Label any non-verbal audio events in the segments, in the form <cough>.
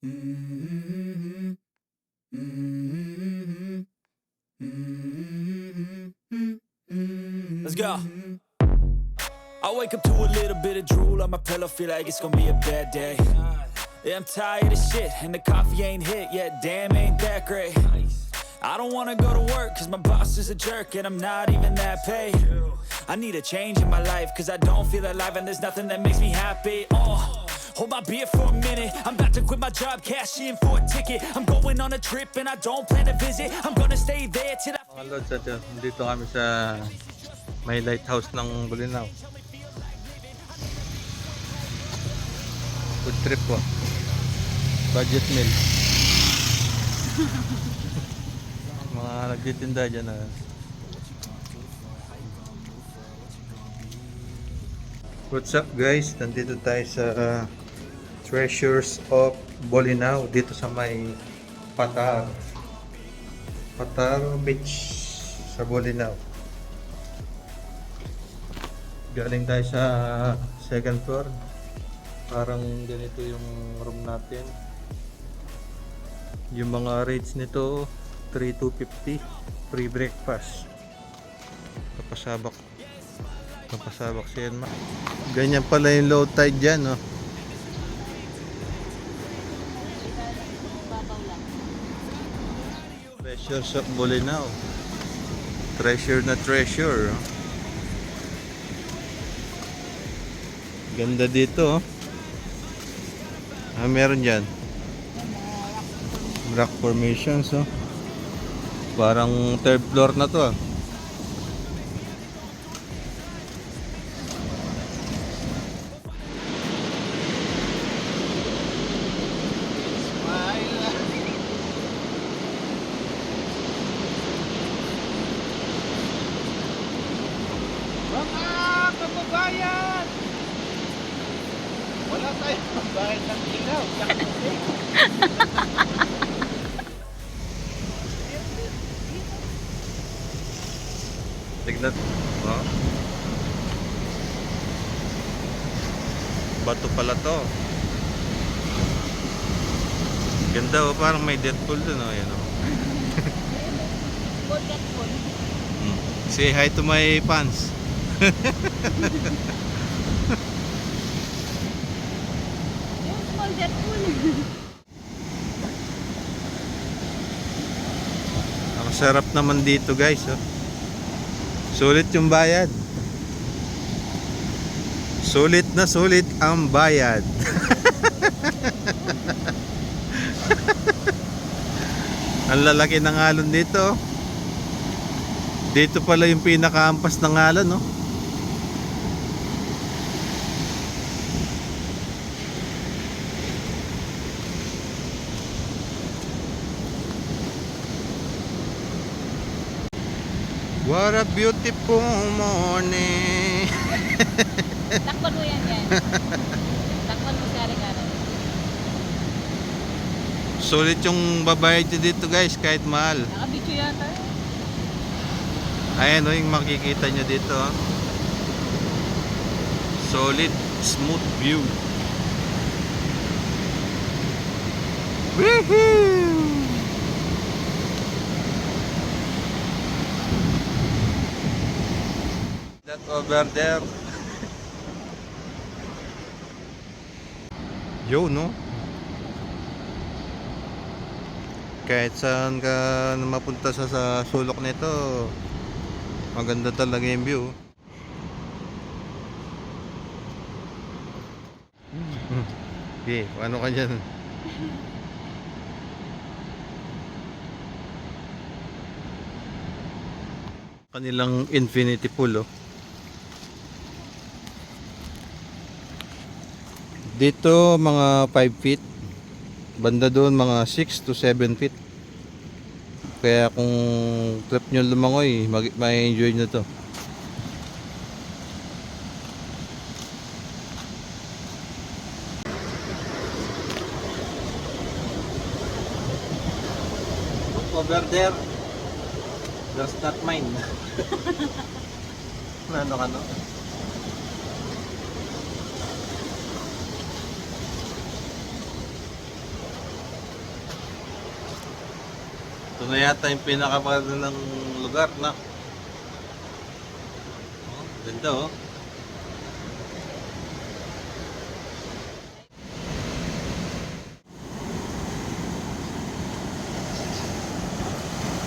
Let's go. I wake up to a little bit of drool on my pillow, feel like it's gonna be a bad day. Yeah, I'm tired of shit, and the coffee ain't hit yet. Damn, ain't that great. I don't wanna go to work, cause my boss is a jerk, and I'm not even that paid. I need a change in my life, cause I don't feel alive, and there's nothing that makes me happy. Oh. Hold my beer for a minute. I'm about to quit my job, cash in for a ticket. I'm going on a trip and I don't plan to visit. I'm gonna stay there till I Mga lods, uh, dito kami sa may lighthouse ng Bulinaw. Food trip po. Budget meal. <laughs> Mga nagtitinda dyan ah. What's up guys? Nandito tayo sa ah, Treasures of Bolinao dito sa may Patar. Patar Beach sa Bolinao. Galing tayo sa second floor. Parang ganito yung room natin. Yung mga rates nito 3250 free breakfast. Kapasabak. Kapasabak siya yan ma. Ganyan pala yung low tide dyan, no? Treasures of Bolinao. Treasure na treasure. oh. Ganda dito. oh. Ah, meron dyan. Rock formations, oh. Parang third floor na to, ah. Mga kababayan! Wala tayong pagbayad ng ilaw. Tsaka tubig. Tignan. Oh. Bato pala to. Ganda oh, parang may Deadpool dun oh, yan oh. Mm. Say hi to my fans. <laughs> Yung small Deadpool. <laughs> Ang sarap naman dito guys oh. Sulit yung bayad. Sulit na sulit ang bayad. <laughs> ang lalaki ng alon dito. oh. Dito pala yung pinakaampas ng alon, no? What a beautiful morning. Takpan mo yan yan. Takpan mo si Arigara. Sulit yung babayad nyo dito guys, kahit mahal. Nakabidyo yata. Ayan o yung makikita nyo dito. oh. Solid, smooth view. Woohoo! That over there. Yo, no? Kahit saan ka mapunta sa, sa sulok nito, maganda talaga yung view. <laughs> Okay, ano ka dyan? Kanilang infinity pool, oh. Dito mga 5 feet. Banda doon mga 6 to 7 feet. Kaya kung trip nyo lumangoy, may enjoy nyo to. Over there. That's not mine. <laughs> ano ka no? Na yata yung pinakamaganda ng lugar, na. Oh, ganda oh.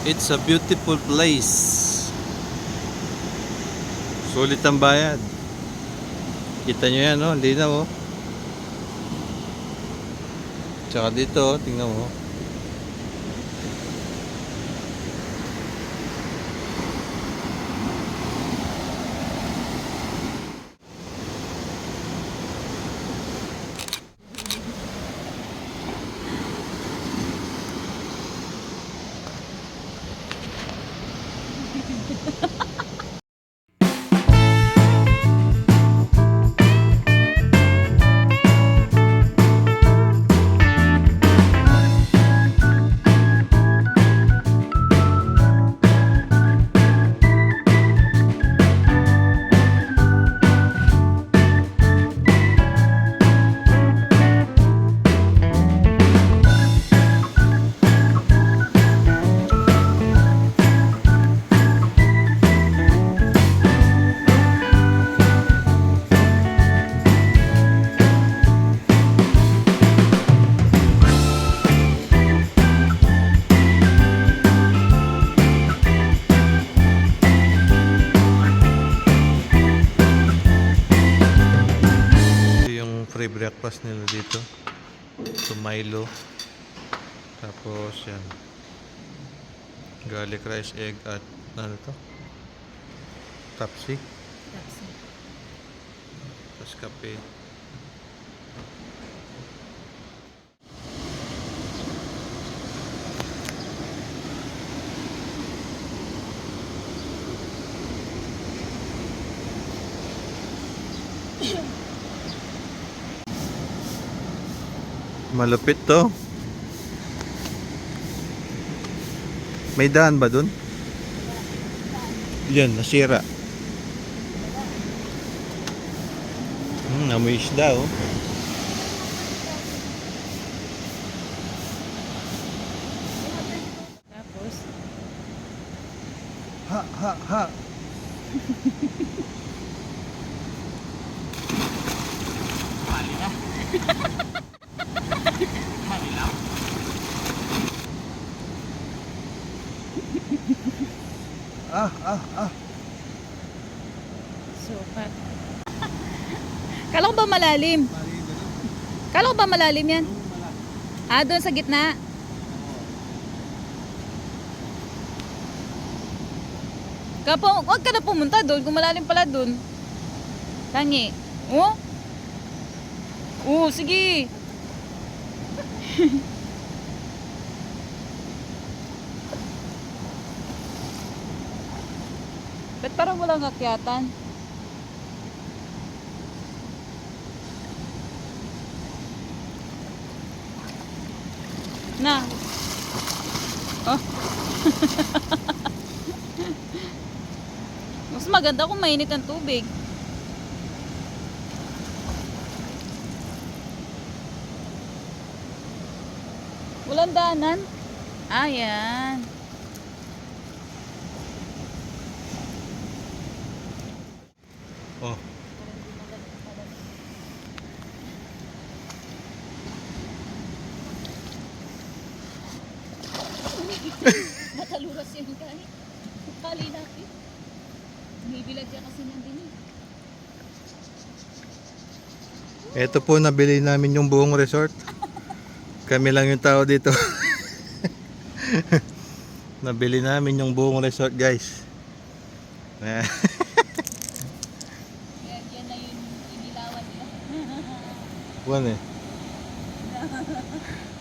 It's a beautiful place. Sulit ang bayad. Kita nyo yan, oh. Na, oh. Tsaka dito, oh. Tingnan mo. oh. Breakfast nila dito. Ito Milo. Tapos yan. Garlic rice, egg at ano to? Tapsi. Tapos kape. <coughs> Malupit to. May daan ba dun? Yan, nasira. Hmm, amoy isda oh. Tapos, Ha, ha, ha. <laughs> ah, <laughs> ah, ah. Sukat. <laughs> Kala ko ba malalim? Kala ko ba malalim yan? Ah, doon sa gitna? Kapo, huwag ka na pumunta doon kung malalim pala doon. Tangi. Oh? Oo, sige. <laughs> Ba't parang walang akyatan? Na. Oh. <laughs> Mas maganda kung mainit ang tubig. Walang daanan? Ayan. Oh. Mataluras yan kani. Kali natin. Bibilag siya kasi nandun eh. Ito po nabili namin yung buong resort. Kami lang yung tao dito. <laughs> nabili namin yung buong resort, guys. Eh, Yan, yan na yung inilawan nila. Buwan eh. <laughs>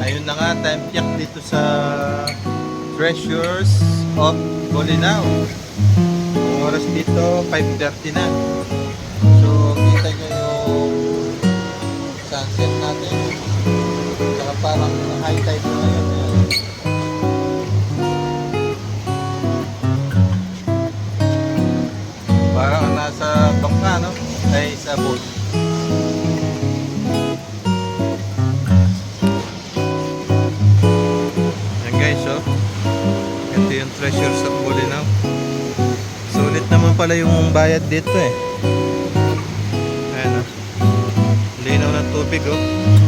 Ayun na nga, time check dito sa Treasures of Bolinao. Ang oras dito, 5.30 na. So, kita nyo yung sunset natin. Saka parang high tide pressure sa Bulinaw sulit naman pala yung bayad dito eh. Ayan o linaw ng tubig oh.